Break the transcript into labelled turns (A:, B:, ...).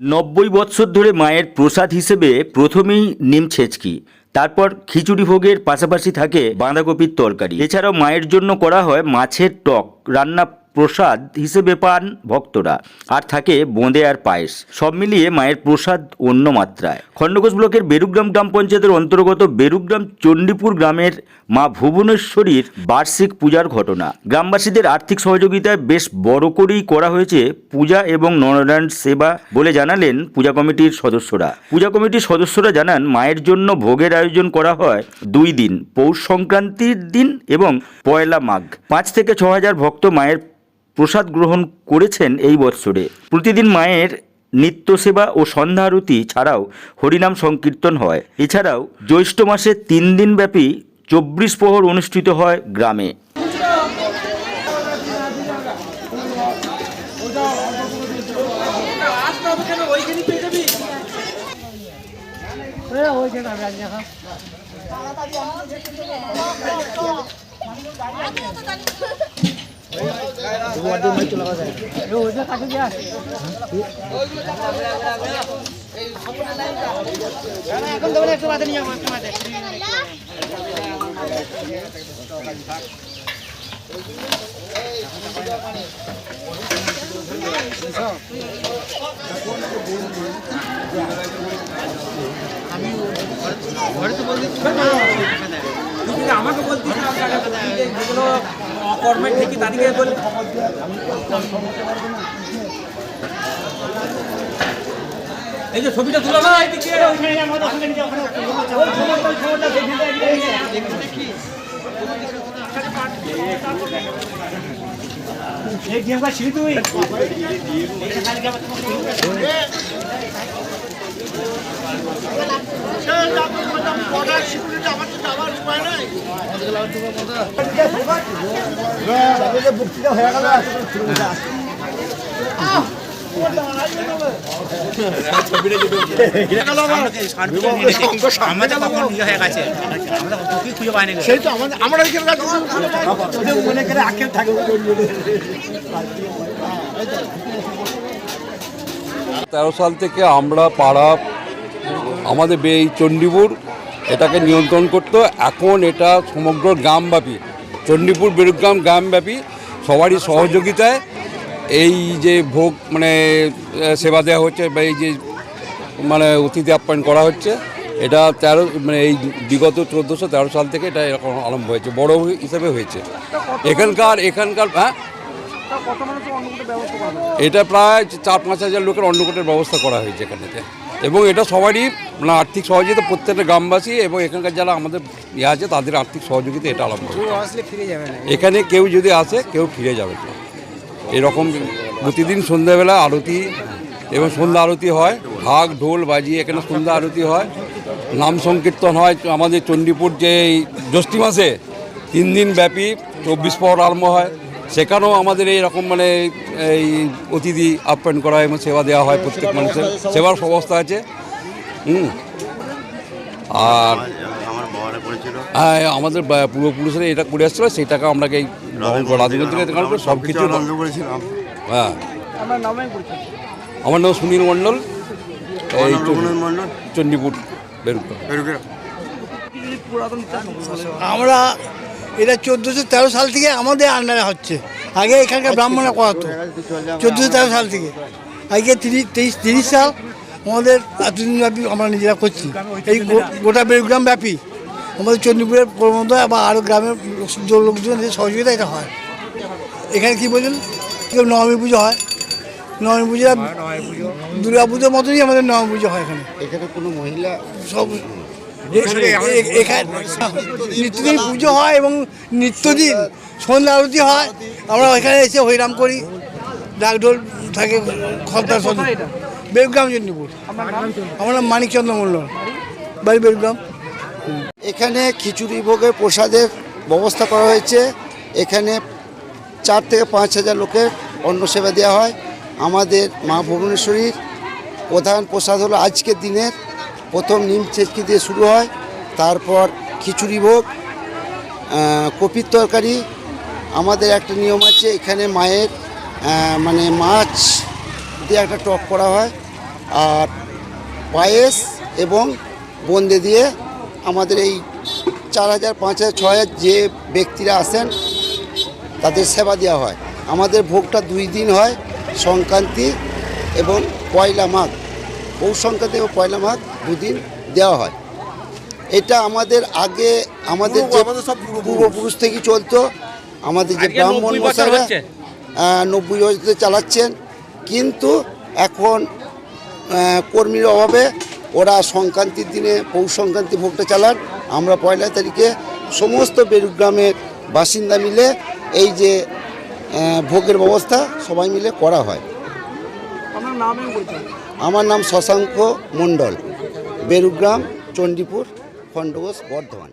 A: নব্বই বৎসর ধরে মায়ের প্রসাদ হিসেবে প্রথমেই নিম ছেঁচকি, তারপর খিচুড়ি ভোগের পাশাপাশি থাকে বাঁধাকপির তরকারি। এছাড়াও মায়ের জন্য করা হয় মাছের টক, রান্না প্রসাদ হিসেবে পান ভক্তরা। আর থাকে বোঁদে আর পায়েস। সব মিলিয়ে মায়ের প্রসাদ অন্য মাত্রায়। খণ্ডঘোষ ব্লকের বেরুগ্রাম গ্রাম পঞ্চায়েতের অন্তর্গত বেরুগ্রাম চণ্ডীপুর গ্রামের মা ভুবনেশ্বরীর বার্ষিক পূজার ঘটনা। গ্রামবাসীদের আর্থিক সহযোগিতায় বেশ বড় করেই করা হয়েছে পূজা এবং নরনারায়ণ সেবা বলে জানালেন পূজা কমিটির সদস্যরা। পূজা কমিটির সদস্যরা জানান, মায়ের জন্য ভোগের আয়োজন করা হয় দুই দিন, পৌষ সংক্রান্তির দিন এবং পয়লা মাঘ। পাঁচ থেকে ছ হাজার ভক্ত মায়ের প্রসাদ গ্রহণ করেছেন এই বৎসরে। প্রতিদিন মায়ের নিত্য সেবা ও সন্ধ্যা আরতি ছাড়াও হরিনাম সংকীর্তন হয়। এছাড়াও জ্যৈষ্ঠ মাসে তিন দিনব্যাপী চব্বিশ প্রহর অনুষ্ঠিত হয় গ্রামে।
B: তুই যদি আমাকে বলতিস না যেগুলো অকর্মের থেকে তাদেরকে বল এই যে ছবিটা তুলো না এদিকে।
C: তেরো সাল থেকে আমরা পাড়া আমাদের বে- এই চণ্ডীপুর এটাকে নিয়ন্ত্রণ করতো। এখন এটা সমগ্র গ্রামব্যাপী চণ্ডীপুর বেরুগ্রাম গ্রামব্যাপী সবারই সহযোগিতায় এই যে ভোগ মানে সেবা দেওয়া হচ্ছে বা এই যে মানে অতিথি আপ্যায়ন করা হচ্ছে এটা তেরো মানে এই বিগত চোদ্দোশো তেরো সাল থেকে এটা এরকম আরম্ভ হয়েছে বড় হিসেবে হয়েছে। এখানকার এখানকার হ্যাঁ? এটা প্রায় চার পাঁচ হাজার লোকের অন্নকূটের ব্যবস্থা করা হয়েছে এখানেতে এবং এটা সবারই মানে আর্থিক সহযোগিতা প্রত্যেকটা গ্রামবাসী এবং এখানকার যারা আমাদের ইয়ে আছে তাদের আর্থিক সহযোগিতা এটা আরম্ভ হয়েছে। এখানে কেউ যদি আসে কেউ ফিরে যাবে না। এরকম প্রতিদিন সন্ধ্যাবেলা আরতি এবং সন্ধ্যা আরতি হয় ঢাক ঢোল বাজিয়ে এখানে সন্ধ্যা আরতি হয়। নাম সংকীর্তন হয় আমাদের চণ্ডীপুর যে এই জ্যৈষ্ঠী মাসে তিন দিন ব্যাপী চব্বিশ পর আরম্ভ হয়। সেখানেও আমাদের এই রকম মানে এই অতিথি আপ্যায়ন করা হয় এবং সেবা দেওয়া হয় প্রত্যেক মানুষের। সেবার ব্যবস্থা আছে। হুম। আর হ্যাঁ আমাদের পূর্বপুরুষরা এটা করে আসছিল সেই টাকা আমরা এই রাজনৈতিক থেকে সব কিছু হ্যাঁ। আমার নাম সুনীল মণ্ডল। এই চণ্ডীপুর বেরুকা।
D: আমরা এটা চোদ্দোশো তেরো সাল থেকে আমাদের আন্ডারে হচ্ছে। আগে এখানকার ব্রাহ্মণরা করাতো চোদ্দোশো তেরো সাল থেকে। আজকে তিরিশ তেইশ তিরিশ সাল আমাদের এতদিন ব্যাপী আমরা নিজেরা করছি। এই গোটা বেরগ্রাম ব্যাপী আমাদের চণ্ডীপুরের প্রবন্ধ বা আরও গ্রামের লোক- লোকজনের সহযোগিতা এটা হয়। এখানে কি বলছেন? কেউ নবমী পুজো হয়। নবমী পুজো। দুর্গা পুজোর মতনই আমাদের নবমী পুজো হয় এখানে।
E: এখানে কোনো মহিলা
D: সব এখানে নিত্যদিন পুজো হয় এবং নিত্যদিন সন্ধ্যা আরতি হয়। আমরা ওইখানে এসে হরিরাম করি। ডাকঢোল থাকে খদ্দার সন্ধ্যা বেরগ্রাম চণ্ডীপুর আমার নাম মানিকচন্দ্র মণ্ডল। বাড়ি বেরগ্রাম
F: এখানে খিচুড়ি ভোগের প্রসাদের ব্যবস্থা করা হয়েছে। এখানে চার থেকে পাঁচ হাজার লোকের অন্ন সেবা দেওয়া হয়। আমাদের মা ভুবনেশ্বরীর প্রধান প্রসাদ হলো আজকের দিনের প্রথম নিম ছেচকি দিয়ে শুরু হয়, তারপর খিচুড়ি ভোগ কপির তরকারি। আমাদের একটা নিয়ম আছে, এখানে মায়ের মানে মাছ দিয়ে একটা টক করা হয়, আর পায়েস এবং বন্দে দিয়ে আমাদের এই চার হাজার, পাঁচ হাজার হাজার যে ব্যক্তিরা আসেন, তাদের সেবা দেওয়া হয়। আমাদের ভোগটা দুই দিন হয়, সংক্রান্তি এবং পয়লা মাঘ। পৌষ সংক্রান্তি এবং পয়লা মাঘ। দুদিন দেওয়া হয়। এটা আমাদের আগে আমাদের যে পূর্বপুরুষ থেকে চলতো আমাদের যে ব্রাহ্মণ
B: 90
F: মশাইরা নব্বই বছর চালাচ্ছেন। কিন্তু এখন কর্মীর অভাবে ওরা সংক্রান্তির দিনে পৌষ সংক্রান্তি ভোগটা চালান। আমরা পয়লা তারিখে সমস্ত বেরুগ্রামের বাসিন্দা মিলে এই যে ভোগের ব্যবস্থা সবাই মিলে করা হয়। আমার নাম শশাঙ্ক মণ্ডল। বেরুগ্রাম চণ্ডীপুর খণ্ডঘোষ বর্ধমান।